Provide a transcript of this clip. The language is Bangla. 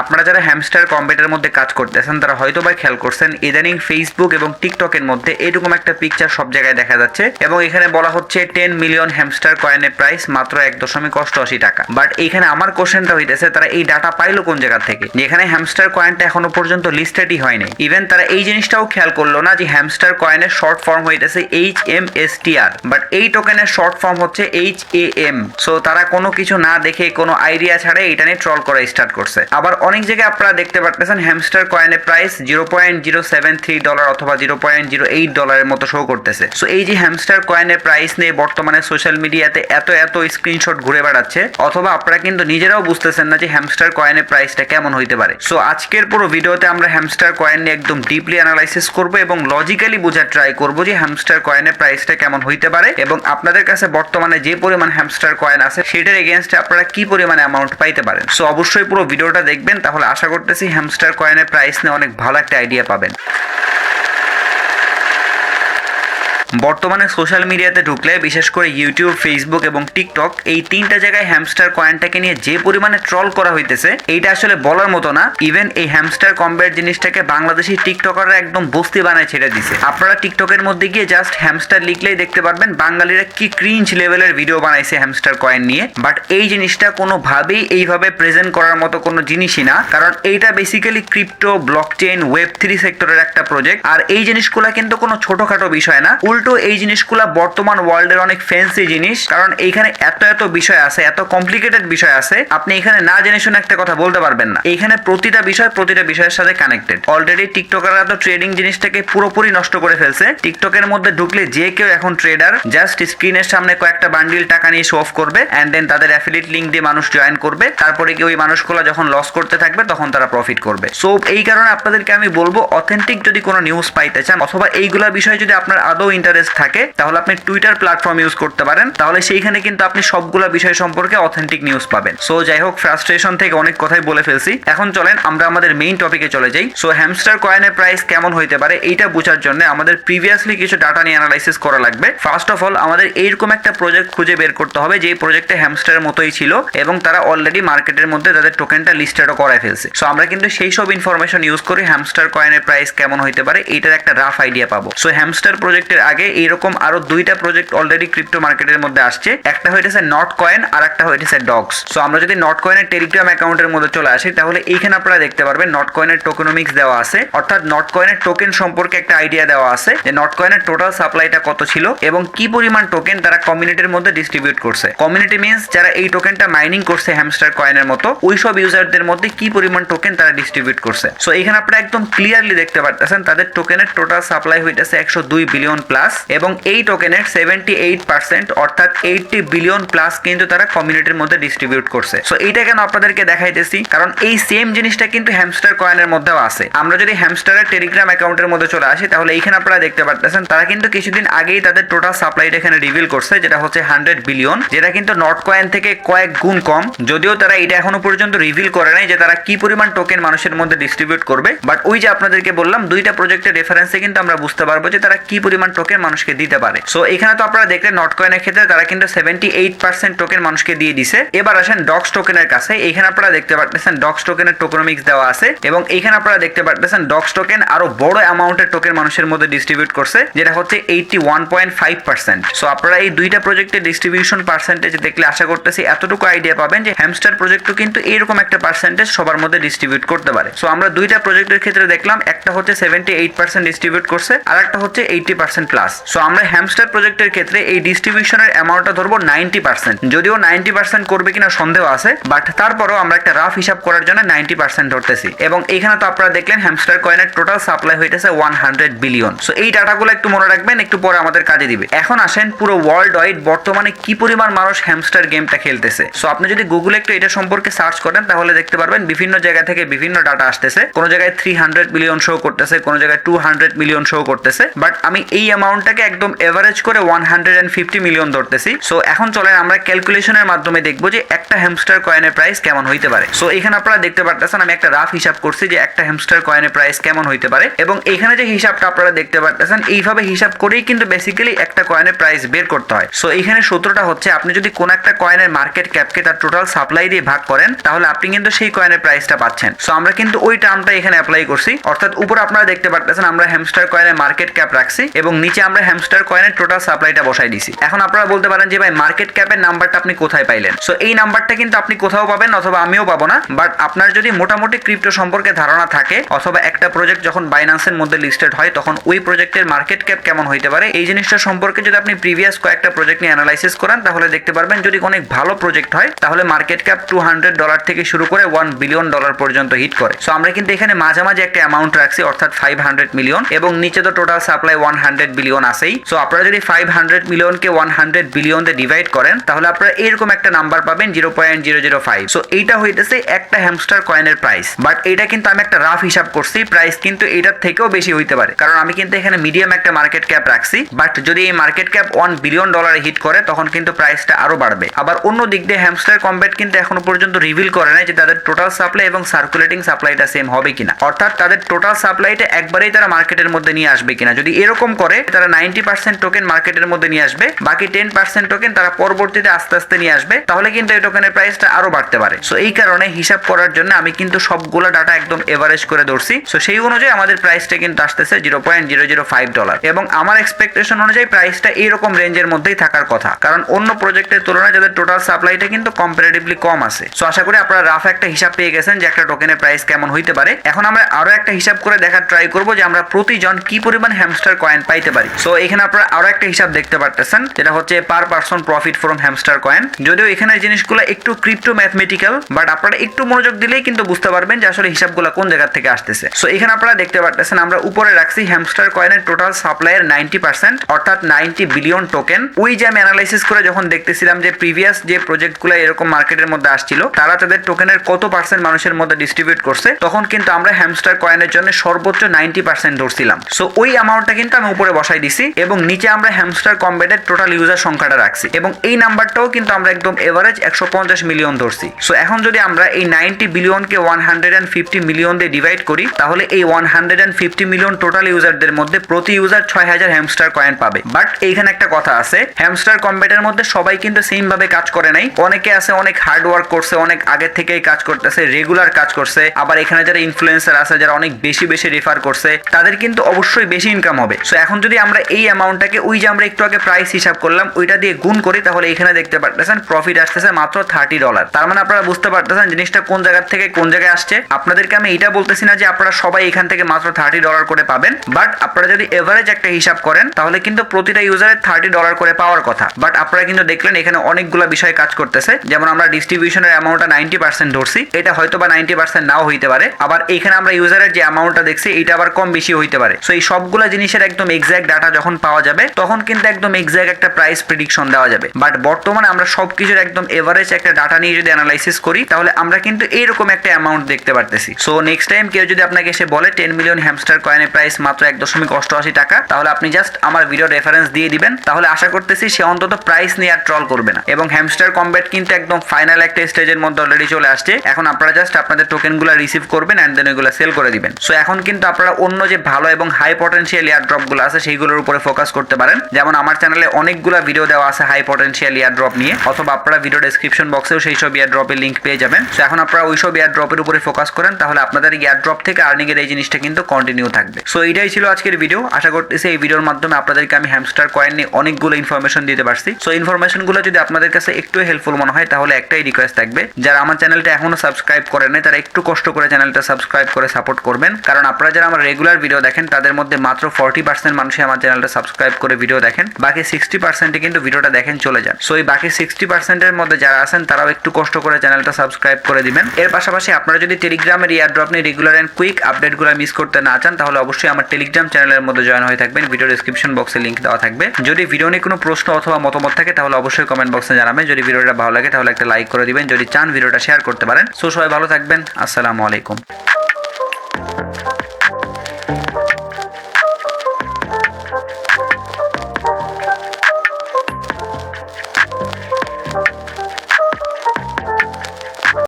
আপনারা যারা হ্যামস্টার কম্বেটের মধ্যে কাজ করতেছেন, তারা হয়তো বা খেয়াল করছেন, ইদানিং ফেসবুক এবং টিকটকের মধ্যে এরকম একটা পিকচার সব জায়গায় দেখা যাচ্ছে। এবং এখানে বলা হচ্ছে টেন মিলিয়ন হ্যামস্টার কয়েনের প্রাইস মাত্র এক দশমিক অষ্টআশি টাকা। বাট এখানে আমার কোশ্চেনটা হইতেছে, তারা এই ডাটা পাইলো কোন জায়গা থেকে? যেখানে হ্যামস্টার কয়েনটা এখনও পর্যন্ত লিস্টেডই হয়নি। ইভেন তারা এই জিনিসটাও খেয়াল করল না যে হ্যামস্টার কয়েনের শর্ট ফর্ম হইতেছে H M S T R but এই টোকেনের শর্ট ফর্ম হচ্ছে এইচ এ এম সো তারা কোনো কিছু না দেখে কোনো আইডিয়া ছাড়া এটা নিয়ে ট্রল করা স্টার্ট করছে। আবার অনেক জায়গায় আপনারা দেখতে পারতেছেন হ্যামস্টার কয়েনের price zero point zero seven three dollar অথবা জিরো পয়েন্ট জিরো এইট ডলারের মতো শো করতেছে। সো এই যে হ্যামস্টার কয়েনের প্রাইস নিয়ে বর্তমানে সোশ্যাল মিডিয়াতে এত এত স্ক্রিনশট ঘুরে বেড়াচ্ছে, অথবা আপনারা কিন্তু নিজেরাও বুঝতেছেন না যে হ্যামস্টার কয়েনের প্রাইসটা কেমন হইতে পারে। সো আজকের পুরো ভিডিওতে আমরা হ্যামস্টার কয়েন নিয়ে একদম ডিপলি অ্যানালাইসিস করব এবং লজিক্যালি বোঝার ট্রাই করব যে হ্যামস্টার কয়েনের প্রাইসটা কেমন হইতে পারে এবং আপনাদের কাছে বর্তমানে যে পরিমাণ হ্যামস্টার কয়েন আছে, সেটার এগেনস্টে আপনারা কি পরিমাণে অ্যামাউন্ট পাইতে পারেন। সো অবশ্যই পুরো ভিডিওটা দেখবেন তাহলে আশা করতেছি হ্যামস্টার কয়েনের প্রাইস নিয়ে অনেক ভালো একটা আইডিয়া পাবেন। বর্তমানে সোশ্যাল মিডিয়াতে ঢুকলে, বিশেষ করে ইউটিউব, ফেসবুক এবং টিকটক, এই তিনটা জায়গায় হ্যামস্টার কয়েনটাকে নিয়ে যে পরিমাণে ট্রল করা হইতেছে, এইটা আসলে বলার মতো না। ইভেন এই হ্যামস্টার কম্বেট জিনিসটাকে বাংলাদেশি টিকটকাররা একদম বস্তি বানায় ছেড়ে দিছে। আপনারা টিকটকের মধ্যে গিয়ে জাস্ট হ্যামস্টার লিখলেই দেখতে পারবেন, বাঙালিরা কি ক্রিঞ্চ লেভেলের ভিডিও বানাইছে হ্যামস্টার কয়েন নিয়ে। বাট এই জিনিসটা কোনোভাবেই এইভাবে প্রেজেন্ট করার মতো কোনো জিনিসই না। কারণ এইটা basically crypto blockchain web three সেক্টরের একটা প্রজেক্ট আর এই জিনিসগুলো কিন্তু কোনো ছোটখাটো বিষয় না। উল্টো এই জিনিসগুলো বর্তমান ওয়ার্ল্ডের অনেক ফ্যান্সি জিনিস। কারণ এইখানে এত এত বিষয় আছে, এত কমপ্লিকেটেড বিষয় আছে। আপনি এখানে না জেনে শুনে একটা কথা বলতে পারবেন না। এইখানে প্রতিটা বিষয় প্রতিটা বিষয়ের সাথে কানেক্টেড অলরেডি টিকটকাররা তো ট্রেডিং জিনিসটাকে পুরোপুরি নষ্ট করে ফেলছে। টিকটকের মধ্যে ঢুকলে যে কেউ এখন ট্রেডার জাস্ট স্ক্রিনের সামনে কয়েকটা বান্ডিল টাকা নিয়ে শো অফ করবে অ্যান্ড দেন তাদের অ্যাফিলিয়েট লিঙ্ক দিয়ে মানুষ জয়েন করবে। তারপরে কি ওই মানুষগুলো যখন লস করতে থাকবে, তখন তারা প্রফিট করবে। সো এই কারণে আপনাদেরকে আমি বলব অথেন্টিক যদি কোনো নিউজ পাইতে চান, অথবা এইগুলা বিষয়ে যদি আপনার আদৌ ইন্টারেস্ট থাকে, তাহলে আপনি টুইটার প্ল্যাটফর্ম ইউজ করতে পারেন। তাহলে সেইখানে কিন্তু আপনি সবগুলা বিষয় সম্পর্কে অথেন্টিক নিউজ পাবেন। সো যাই হোক ফ্রাস্ট্রেশন থেকে অনেক কথাই বলে ফেলছি। এখন চলেন, আমরা আমাদের মেইন টপিকে চলে যাই। সো হ্যামস্টার কয়েনের প্রাইস কেমন হইতে পারে এইটা বোঝার জন্য আমাদের প্রিভিয়াসলি কিছু ডাটা নিয়ে অ্যানালাইসিস করা লাগবে। ফার্স্ট অফ অল আমাদের এইরকম একটা প্রজেক্ট খুঁজে বের করতে হবে যে প্রজেক্টে হ্যামস্টারের মতোই ছিল এবং তারা অলরেডি মার্কেটের মধ্যে তাদের টোকেনটা লিস্টেডও করায় ফেলছে। সো আমরা কিন্তু সেই সব ইনফরমেশন ইউজ করে হ্যামস্টার কয়েনের প্রাইস কেমন হইতে পারে এটার একটা রাফ আইডিয়া পাবো। সো হ্যামস্টার প্রজেক্টের আগে এইরকম আরও দুইটা প্রজেক্ট অলরেডি ক্রিপ্টো মার্কেটের মধ্যে আসছে। একটা হইতেছে নট কয়েন আর একটা হইতেছে ডগস সো আমরা যদি নট কয়েনের টেলিগ্রাম অ্যাকাউন্টের মধ্যে চলে আসি, তাহলে এইখানে আপনারা দেখতে পারবেন নট কয়েনের টোকেনোমিক্স দেওয়া আছে। অর্থাৎ নট কয়েনের টোকেন সম্পর্কে একটা আইডিয়া দেওয়া আছে যে নট কয়েনের টোটাল সাপ্লাইটা কত ছিল এবং কি পরিমাণ টোকেন তারা কমিউনিটির মধ্যে ডিস্ট্রিবিউট করছে। কমিউনিটি মিনস যারা এই টোকেনটা মাইনিং করছে হ্যামস্টার কয়েনের মতো, ওই সব ইউজারদের মধ্যে কি পরিমাণ টোকেন তারা ডিস্ট্রিবিউট করছে। সো এখানে আপনারা একদম ক্লিয়ারলি দেখতে পারতেছেন তাদের টোকেনের টোটাল সাপ্লাই হইতেছে একশো দুই বিলিয়ন প্লাস এবং এই টোকেনের সেভেন্টি এইট পার্সেন্ট অর্থাৎ এইটটি বিলিয়ন প্লাস কিন্তু তারা কমিউনিটির মধ্যে ডিস্ট্রিবিউট করছে। সো এইটা কেন আপনাদেরকে দেখাইতেছি? কারণ এই সেম জিনিসটা কিন্তু হ্যামস্টার কয়েনের মধ্যেও আছে। আমরা যদি হ্যামস্টারের টেলিগ্রাম অ্যাকাউন্টের মধ্যে চলে আসি, তাহলে এইখানে আপনারা দেখতে পারতেছেন, তারা কিন্তু কিছুদিন আগেই তাদের টোটাল সাপ্লাইটা এখানে রিভিল করছে, যেটা হচ্ছে হান্ড্রেড বিলিয়ন যেটা কিন্তু নট কয়েন থেকে কয়েক গুণ কম। যদিও তারা এটা এখনও পর্যন্ত রিভিল করে নাই যে তারা কি পরিমাণ টোকেন মানুষের মধ্যে ডিস্ট্রিবিউট করবে। বাট ওই যে আপনাদেরকে বললাম, দুইটা প্রজেক্টের রেফারেন্সে কিন্তু আমরা বুঝতে পারব যে তারা কি পরিমাণ টোকেন মানুষকে দিতে পারে। সো এখানে তো আপনারা দেখলেন নট কয়েনের ক্ষেত্রে তারা কিন্তু সেভেন্টি এইট পার্সেন্ট টোকেন মানুষকে দিয়ে দিছে। এবার আসেন ডক্স টোকেনের কাছে। এখানে আপনারা দেখতে পারতেছেন ডক্স টোকেনের টোকেনোমিক্স দেওয়া আছে এবং এখানে আপনারা দেখতে পারতেছেন ডক্স টোকেন আরও বড় অ্যামাউন্টের টোকেন মানুষের মধ্যে ডিস্ট্রিবিউট করছে, যেটা হচ্ছে eighty one point five percent so আপনারা এই দুইটা প্রজেক্টের ডিস্ট্রিবিউশন পার্সেন্টেজ দেখলে আশা করতেছি এতটুকু আইডিয়া পাবেন যে হ্যামস্টার প্রজেক্টও কিন্তু এরকম একটা পার্সেন্টেজ সবার মধ্যে ডিস্ট্রিবিউট করতে পারে। সো আমরা দুইটা প্রজেক্টের ক্ষেত্রে দেখলাম, একটা হচ্ছে সেভেন্টি এইট পার্সেন্ট ডিস্ট্রিবিউট করছে আর একটা হচ্ছে এইটি পার্সেন্ট প্লাস সো আমরা হ্যামস্টার প্রজেক্টের ক্ষেত্রে এই ডিস্ট্রিবিউশনের অ্যামাউন্টটা ধরবো নাইনটি পার্সেন্ট যদিও নাইনটি পার্সেন্ট করবে কিনা সন্দেহ আছে বাট তারপরও আমরা একটা রাফ হিসাব করার জন্য নাইনটি পার্সেন্ট ধরতেছি। এবং এখানে তো আপনারা দেখলেন হ্যামস্টার কয়েনের টোটাল সাপ্লাই হইতেছে ওয়ান হান্ড্রেড বিলিয়ন সো এই ডাটাগুলো একটু মনে রাখবেন, একটু পরে আমাদের কাজে দিবে। এখন আসেন পুরো ওয়ার্ল্ড ওয়াইড বর্তমানে কি পরিমাণ মানুষ হ্যামস্টার গেমটা খেলতেছে। সো আপনি যদি গুগলে একটু এটা সম্পর্কে সার্চ করেন, তাহলে দেখতে পারবেন বিভিন্ন জায়গা থেকে বিভিন্ন ডাটা আসতেছে। কোনো জায়গায় থ্রি হান্ড্রেড মিলিয়ন শো করতেছে, কোনো জায়গায় টু হান্ড্রেড মিলিয়ন শো করতেছে। বাট আমি এই অ্যামাউন্ট অ্যামাউন্টটাকে একদম এভারেজ করে one hundred and fifty million ধরতেছি। সো এখন চলেন আমরা ক্যালকুলেশনের মাধ্যমে দেখব যে একটা হ্যামস্টার কয়েনের প্রাইস কেমন হইতে পারে। সো এখানে আপনারা দেখতে পারতেছেন, আমি একটা রাফ হিসাব করছি যে একটা হ্যামস্টার কয়েনের প্রাইস কেমন হইতে পারে। এবং এখানে যে হিসাবটা আপনারা দেখতে পারতেছেন, এইভাবে হিসাব করেই কিন্তু বেসিক্যালি একটা কয়েনের প্রাইস বের করতে হয়। সো এখানে সূত্রটা হচ্ছে, আপনি যদি কোন একটা কয়েনের মার্কেট ক্যাপকে তার টোটাল সাপ্লাই দিয়ে ভাগ করেন, তাহলে আপনি কিন্তু সেই কয়েনের প্রাইসটা পাচ্ছেন। সো আমরা কিন্তু ওই টার্মটা এখানে অ্যাপ্লাই করছি। অর্থাৎ উপরে আপনারা দেখতে পারতেছেন, আমরা হ্যামস্টার কয়েনের মার্কেট ক্যাপ রাখছি এবং নিচে আমরা হ্যামস্টার কয়েনের টোটাল সাপ্লাইটা বসাই দিছি এখন আপনারা বলতে পারেন যে ভাই মার্কেট ক্যাপের নাম্বারটা আপনি কোথায় পাইলেন? সো এই নাম্বারটা কিন্তু আপনি কোথাও পাবেন অথবা আমিও পাবো না। বাট আপনার যদি মোটামুটি ক্রিপ্টো সম্পর্কে ধারণা থাকে, অথবা একটা প্রজেক্ট যখন বাইন্যান্সের মধ্যে লিস্টেড হয়, তখন ওই প্রজেক্টের মার্কেট ক্যাপ কেমন হইতে পারে? এই জিনিসটা সম্পর্কে যদি আপনি প্রিভিয়াস কয়েকটা প্রজেক্ট নিয়ে অ্যানালাইসিস করেন, তাহলে দেখতে পারবেন যদি অনেক ভালো প্রজেক্ট হয়, তাহলে market cap two hundred dollar থেকে শুরু করে ওয়ান বিলিয়ন ডলার পর্যন্ত হিট করে। সো আমরা কিন্তু এখানে মাঝামাঝি একটা অ্যামাউন্ট রাখছি, অর্থাৎ ফাইভ হান্ড্রেড মিলিয়ন এবং নিচে তো total supply one hundred billion আছেই। সো আপনারা যদি ফাইভ হান্ড্রেড মিলিয়নকে ওয়ান হান্ড্রেড বিলিয়ন দিয়ে ডিভাইড করেন, তাহলে আপনারা এরকম একটা নাম্বার পাবেন zero point zero zero five so এইটা হইতেছে একটা হ্যামস্টার কয়েনের প্রাইস বাট এটা কিন্তু আমি একটা রাফ হিসাব করছি প্রাইস কিন্তু এটার থেকেও বেশি হইতে পারে। কারণ আমি কিন্তু এখানে মিডিয়াম একটা মার্কেট ক্যাপ রাখছি। বাট যদি এই মার্কেট ক্যাপ ওয়ান বিলিয়ন ডলারে হিট করে, তখন কিন্তু প্রাইসটা আরও বাড়বে। আবার অন্য দিক দিয়ে হ্যামস্টার কম্ব্যাট কিন্তু এখনও পর্যন্ত রিভিল করে নাই যে তাদের টোটাল সাপ্লাই এবং সার্কুলেটিং সাপ্লাইটা সেম হবে কিনা। অর্থাৎ তাদের টোটাল সাপ্লাইটা একবারেই তারা মার্কেটের মধ্যে নিয়ে আসবে কিনা। যদি এরকম করে তারা নাইনটি পার্সেন্ট টোকেন মার্কেটের মধ্যে নিয়ে আসবে, বাকি টেন পার্সেন্ট টোকেন তারা পরবর্তীতে আস্তে আস্তে নিয়ে আসবে, তাহলে কিন্তু এই টোকেনের প্রাইসটা আরও বাড়তে পারে। সো এই কারণে হিসাব করার জন্য আমি কিন্তু সবগুলো ডাটা একদম এভারেজ করে ধরছি। সো সেই অনুযায়ী আমাদের প্রাইসটা কিন্তু আসতেছে zero point zero zero five dollar এবং আমার এক্সপেকটেশন অনুযায়ী প্রাইসটা এইরকম রেঞ্জের মধ্যেই থাকার কথা। কারণ অন্য প্রজেক্টের তুলনায় যাদের টোটাল সাপ্লাইটা কিন্তু কম্পারেটিভলি কম আছে। সো আশা করি আপনারা রাফ একটা হিসাব পেয়ে গেছেন যে একটা টোকেনের প্রাইস কেমন হইতে পারে। এখন আমরা আরও একটা হিসাব করে দেখার ট্রাই করব যে আমরা প্রতিজন কি পরিমাণ হ্যামস্টার কয়েন পাইতে পারি। সো এখানে আপনারা আরও একটা হিসাব দেখতে পারতেছেন, যেটা হচ্ছে per person profit from hamster coin যদিও এখানে জিনিসগুলো একটু ক্রিপ্টো ম্যাথমেটিক্যাল বাট আপনারা একটু মনোযোগ দিলেই কিন্তু বুঝতে পারবেন যে আসলে হিসাবগুলো কোন জায়গা থেকে আসতেছে। সো এখানে আপনারা দেখতে পারতেছেন, আমরা উপরে রাখছি হ্যামস্টার কয়েনের টোটাল সাপ্লাইয়ের নাইনটি পার্সেন্ট অর্থাৎ নাইনটি বিলিয়ন টোকেন ওই যে আমি অ্যানালাইসিস করে যখন দেখতেছিলাম যে প্রিভিয়াস যে প্রজেক্টগুলো এরকম মার্কেটের মধ্যে আসছিল, তারা তাদের টোকেনের কত পার্সেন্ট মানুষের মধ্যে ডিস্ট্রিবিউট করছে, তখন কিন্তু আমরা হ্যামস্টার কয়েনের জন্য সর্বোচ্চ নাইনটি পার্সেন্ট ধরছিলাম। সো ওই অ্যামাউন্টটা কিন্তু আমি উপরে বসাই দিছি এবং নিচে আমরা হ্যামস্টার কম্বেটের টোটাল ইউজার সংখ্যাটা রাখছি এবং এই নাম্বারটাও কিন্তু আমরা একদম এভারেজ একশো পঞ্চাশ মিলিয়ন ধরছি। সো এখন যদি আমরা এই ninety বিলিয়নকে one hundred and fifty million দিয়ে ডিভাইড করি, তাহলে এই one hundred and fifty million total ইউজারদের মধ্যে প্রতি ইউজার ছয় হাজার হ্যামস্টার কয়েন পাবে। বাট এইখানে একটা কথা আছে হ্যামস্টার কম্বেটের মধ্যে সবাই কিন্তু সেম ভাবে কাজ করে নাই। অনেকে আছে, অনেক হার্ড ওয়ার্ক করছে, অনেক আগে থেকেই কাজ করতেছে রেগুলার কাজ করছে। আবার এখানে যারা ইনফ্লুয়েন্সার আছে, যারা অনেক বেশি বেশি রেফার করছে, তাদের কিন্তু অবশ্যই বেশি ইনকাম হবে। সো এখন যদি আমরা এই অ্যামাউন্টটাকে ওই যে আমরা একটু আগে প্রাইস হিসাব করলাম, ওইটা দিয়ে গুণ করি, তাহলে এখানে দেখতে পারতেছেন প্রফিট আসতেছে মাত্র থার্টি ডলার তার মানে আপনারা বুঝতে পারতেছেন জিনিসটা কোন জায়গা থেকে কোন জায়গায় আসছে। আপনাদেরকে আমি এটা বলতেছি না যে আপনারা সবাই এখান থেকে মাত্র থার্টি ডলার করে পাবেন বাট আপনারা যদি এভারেজ একটা হিসাব করেন, তাহলে কিন্তু প্রতিটা ইউজারের থার্টি ডলার করে পাওয়ার কথা। বাট আপনারা কিন্তু দেখলেন এখানে অনেকগুলো বিষয় কাজ করতেছে, যেমন আমরা ডিস্ট্রিবিউশনের অ্যামাউন্টটা নাইনটি পার্সেন্ট ধরছি, এটা হয়তো বা নাইনটি পার্সেন্ট নাও হইতে পারে, আবার এখানে আমরা ইউজারের যে অ্যামাউন্টটা দেখছি এটা আবার কম বেশি হইতে পারে। সো এই সবগুলো জিনিসের একদম এক্সাক্ট ডাটা যখন পাওয়া যাবে, তখন কিন্তু একদম এক্সাক্ট একটা প্রাইস প্রিডিকশন দেওয়া যাবে। বাট বর্তমানে আমরা সবকিছুর একদম এভারেজ একটা ডাটা নিয়ে যদি অ্যানালাইসিস করি, তাহলে আমরা কিন্তু এইরকম একটা অ্যামাউন্ট দেখতে পারতেছি। সো নেক্সট টাইম কেউ যদি আপনাকে এসে বলে টেন মিলিয়ন হ্যামস্টার কয়েনের প্রাইস মাত্র এক দশমিক অষ্টআশি টাকা তাহলে আপনি জাস্ট আমার ভিডিও রেফারেন্স দিয়ে দিবেন। তাহলে আশা করতেছি সে অন্তত প্রাইস নিয়ে আর ট্রল করবে না। এবং হ্যামস্টার কম্ব্যাট কিন্তু একদম ফাইনাল একটা স্টেজের মধ্যে অলরেডি চলে আসছে। এখন আপনারা জাস্ট আপনাদের টোকেন টোকেনগুলো রিসিভ করবেন অ্যান্ড দেন ওইগুলো সেল করে দিবেন। সো এখন কিন্তু আপনারা অন্য যে ভালো এবং হাই পটেনশিয়াল ইয়ার ড্রপগুলো আছে সেইগুলোর উপরে ফোকাস করতে পারেন। যেমন আমার চ্যানেলে অনেকগুলো ভিডিও দেওয়া আছে হাই পটেনশিয়াল ইয়ার ড্রপ নিয়ে। অথবা আপনারা ভিডিও ডেসক্রিপশন বক্সেও সেই সব ইয়ার ড্রপের লিঙ্ক পেয়ে যাবেন। সো এখন আপনারা ওই সব ইয়ার ড্রপের উপরে ফোকাস করেন, তাহলে আপনাদের ইয়ার ড্রপ থেকে আর্নিং এর এই জিনিসটা কিন্তু কন্টিনিউ থাকবে। সো এইটাই ছিল আজকের ভিডিও আশা করতেছি এই ভিডিওর মাধ্যমে আপনাদেরকে আমি হ্যামস্টার কয়েন নিয়ে অনেকগুলো ইনফরমেশন দিতে পারছি। সো ইনফরমেশনগুলো যদি আপনাদের কাছে একটু হেল্পফুল মনে হয়, তাহলে একটাই রিকোয়েস্ট থাকবে, যারা আমার চ্যানেলটা এখনও সাবস্ক্রাইব করেন নাই, তারা একটু কষ্ট করে চ্যানেলটা সাবস্ক্রাইব করে সাপোর্ট করবেন। কারণ আপনারা যারা আমার রেগুলার ভিডিও দেখেন, তাদের মধ্যে মাত্র ফর্টি পার্সেন্ট মানুষই আমার চ্যানেলটা সাবস্ক্রাইব করে ভিডিও দেখেন। বাকি সিক্সটি পার্সেন্টে কিন্তু ভিডিওটা দেখেন, চলে যান। সো এই বাকি সিক্সটি পার্সেন্টের মধ্যে যারা আছেন, তারাও একটু কষ্ট করে চ্যানেলটা সাবস্ক্রাইব করে দিবেন। এর পাশাপাশি আপনারা যদি টেলিগ্রামের ইয়ার ড্রপ নিয়ে রেগুলার অ্যান্ড কুইক আপডেটগুলো মিস করতে না চান, তাহলে অবশ্যই আমার টেলিগ্রাম চ্যানেলের মধ্যে জয়েন হয়ে থাকবেন। ভিডিও ডিসক্রিপশন বক্সে লিঙ্ক দেওয়া থাকবে। যদি ভিডিও নিয়ে কোনো প্রশ্ন অথবা মতামত থাকে, তাহলে অবশ্যই কমেন্ট বক্সে জানাবেন। যদি ভিডিওটা ভালো লাগে, তাহলে একটা লাইক করে দিবেন। যদি চান ভিডিওটা শেয়ার করতে পারেন। সো সবাই ভালো থাকবেন। আসসালামু আলাইকুম।